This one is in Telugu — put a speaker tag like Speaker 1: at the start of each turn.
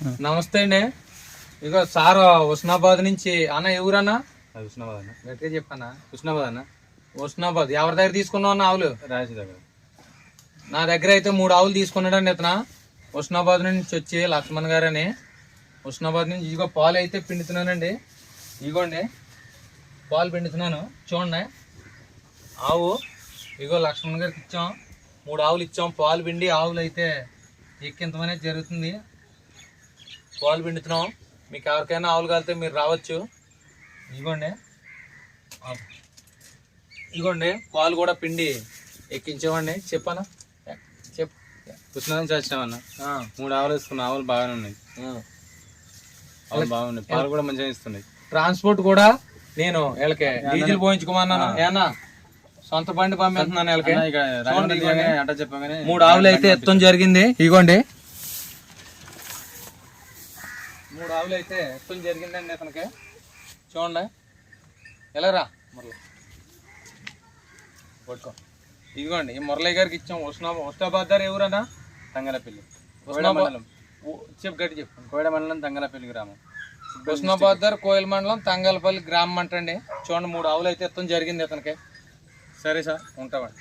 Speaker 1: నమస్తే అండి ఇగో సార్ హుస్నాబాద్ నుంచి అన్న ఎవరన్నా?
Speaker 2: అది హుస్నాబాద్ అన్న.
Speaker 1: గట్టిగా చెప్పన్నా?
Speaker 2: హుస్నాబాద్ అన్న.
Speaker 1: హుస్నాబాద్ ఎవరి దగ్గర తీసుకున్నావు అన్న ఆవులు?
Speaker 2: రాజు దగ్గర.
Speaker 1: నా దగ్గర అయితే మూడు ఆవులు తీసుకున్నాడండి ఇతను హుస్నాబాద్ నుంచి వచ్చి లక్ష్మణ్ గారని. హుస్నాబాద్ నుంచి ఇదిగో పాలు అయితే పిండుతున్నానండి. ఇదిగోండి పాలు పిండుతున్నాను. చూడండి. ఆవు. ఇగో లక్ష్మణ్ గారికి ఇచ్చాం. మూడు ఆవులు ఇచ్చాం. పాలు పిండి ఆవులు అయితే ఎక్కింతం అనేది జరుగుతుంది. పాలు పిండుతున్నాం. మీకు ఎవరికైనా ఆవులు కలితే మీరు రావచ్చు. ఇదిగోండి. ఇదిగోండి పాలు కూడా పిండి ఎక్కించామండి చెప్పనా? చెప్
Speaker 2: హుస్నా నుంచి వచ్చినామన్న
Speaker 1: ఆ,
Speaker 2: మూడు ఆవులు వేసుకున్న ఆవులు బాగానే ఉన్నాయి. ఆవులు బాగున్నాయి. పాలు కూడా మంచిగా ఇస్తున్నాయి.
Speaker 1: ట్రాన్స్పోర్ట్ కూడా నేను వీళ్ళకి డీజిల్ పోయించుకోమన్నాను. ఏనా సొంత బండి పంపిస్తున్నాను వీళ్ళకి. మూడు ఆవులు అయితే ఎత్తం జరిగింది. ఇగోండి మూడు ఆవులు అయితే ఎత్తం జరిగిందండి అతనికి. చూడండి. ఎలా రా? మురళి. పట్టుకో. ఇదిగోండి ఈ మురళి గారికి ఇచ్చాం ఉష్ణా ఉష్ణాబాద్ గారు ఎవరన్నా
Speaker 2: తంగలపల్లి మండలం.
Speaker 1: చెప్పు గట్టి చెప్పు.
Speaker 2: కోయడ మండలం తంగలపల్లి గ్రామం.
Speaker 1: హుస్నాబాద్ గారు కోయిల మండలం తంగలపల్లి గ్రామం అంటండి. చూడండి మూడు ఆవులు అయితే ఎత్తం జరిగింది అతనికి. సరే సార్ ఉంటామండి